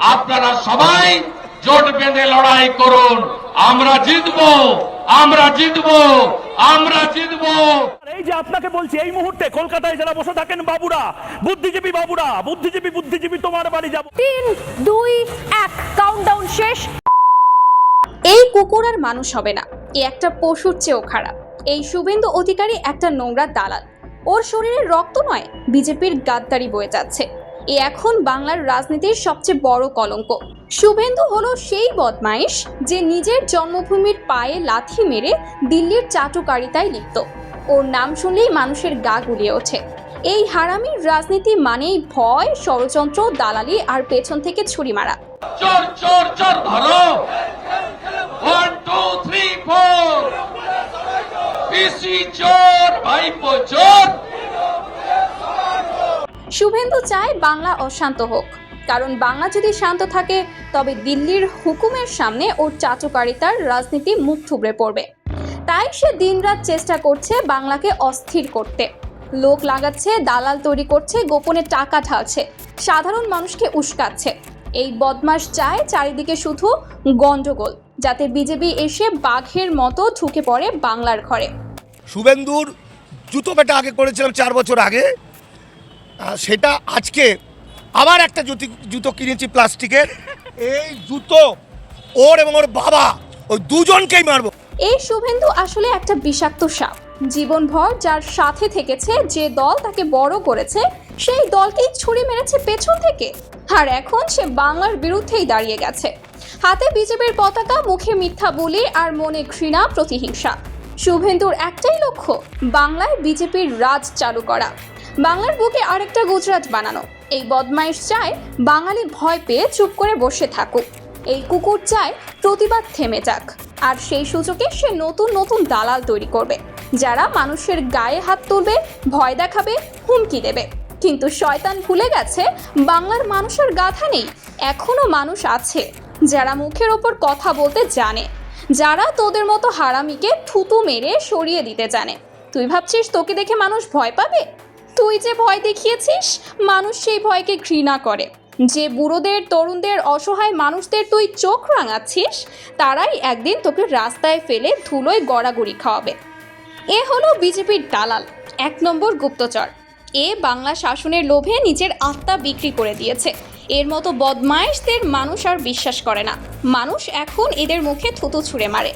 আপনারা সবাই জোট বেঁধে লড়াই করুন। আমরা জিতবো আমরা জিতবো আমরা জিতবো। এই যে আপনাকে বলছি এই মুহূর্তে কলকাতায় যারা বসে থাকেন বাবুরা বুদ্ধিজীবী বাবুরা বুদ্ধিজীবী বুদ্ধিজীবী তোমার বাড়ি যাব। তিন দুই এক কাউন্টডাউন শেষ। এই কুকুর আর মানুষ হবে না এ একটা পশুর চেয়েও খারাপ। এই শুভেন্দু অধিকারী একটা নোংরা দালাল। ওর শরীরে রক্ত নয় বিজেপির গাদ্দারি বয়ে যাচ্ছে। এ এখন বাংলার রাজনীতির সবচেয়ে বড় কলঙ্ক। শুভেন্দু হলো সেই বদমাইশ যে নিজের জন্মভূমির পায়ে লাথি মেরে দিল্লির চাটুকারিতায় লিপ্ত। ওর নাম শুনলেই মানুষের গা গুলিয়ে ওঠে। এই হারামির রাজনীতি মানেই ভয়, ষড়যন্ত্র, দালালি আর পেছন থেকে ছুরি মারা। চোর চোর চোর শুভেন্দু চায় বাংলা অশান্ত হোক। কারণ বাংলা যদি শান্ত থাকে, তবে দিল্লির হুকুমের সামনে ওর চাচুকারিতার রাজনীতি মুখ থুবড়ে পড়বে। তাই সে দিনরাত চেষ্টা করছে বাংলাকে অস্থির করতে। লোক লাগাচ্ছে, দালাল তৈরি করছে, গোপনে টাকা ঢালছে, সাধারণ মানুষকে উস্কাচ্ছে। এই বদমাস চায় চারিদিকে শুধু গন্ডগোল যাতে বিজেপি এসে বাঘের মতো ঢুকে পড়ে বাংলার ঘরে। শুভেন্দুর জুতো পেটা আগে করেছিলাম চার বছর আগে। সেটা আজকে আবার একটা জুতি, জুতো কিনেছি প্লাস্টিকের। এই জুতো ওর এবং ওর বাবা, ওই দুজনকেই মারবো। এই শুভেন্দু আসলে একটা বিষাক্ত সাপ। জীবনভর যার সাথে থেকেছে, যে দল তাকে বড় করেছে, সেই দলকেই ছুরি মেরেছে পেছন থেকে। আর এখন সে বাংলার বিরুদ্ধেই দাঁড়িয়ে গেছে। হাতে বিজেপির পতাকা, মুখে মিথ্যা বলি আর মনে ঘৃণা প্রতিহিংসা। শুভেন্দুর একটাই লক্ষ্য, বাংলায় বিজেপির রাজ চালু করা। বাংলার বুকে আরেকটা গুজরাট বানানো। এই বদমাইশ চায় বাঙালি ভয় পেয়ে চুপ করে বসে থাকুক। এই কুকুর চায় প্রতিবাদ থেমে যাক। আর সেই সুযোগে সে নতুন নতুন দালাল তৈরি করবে, যারা মানুষের গায়ে হাত তুলবে, ভয় দেখাবে, হুমকি দেবে। কিন্তু শয়তান ভুলে গেছে, বাংলার মানুষের গাথা নেই, এখনও মানুষ আছে, যারা মুখের ওপর কথা বলতে জানে, যারা তোদের মতো হারামিকে থুতু মেরে সরিয়ে দিতে জানে। তুই ভাবছিস তোকে দেখে মানুষ ভয় পাবে? তুই যে ভয় দেখিয়েছিস, মানুষ সেই ভয়কে ঘৃণা করে। যে বুড়োদের, তরুণদের অসহায় মানুষদের তুই চোখ রাঙাচ্ছিস, তারাই একদিন তোকে রাস্তায় ফেলে ধুলোয় গড়াগড়ি খাওয়াবে। এ হলো বিজেপির দালাল, এক নম্বর গুপ্তচর। এ বাংলা শাসনের লোভে নিজের আত্মা বিক্রি করে দিয়েছে। এর মতো বদমায়েশদের মানুষ আর বিশ্বাস করে না। মানুষ এখন এদের মুখে থুতু ছুঁড়ে মারে।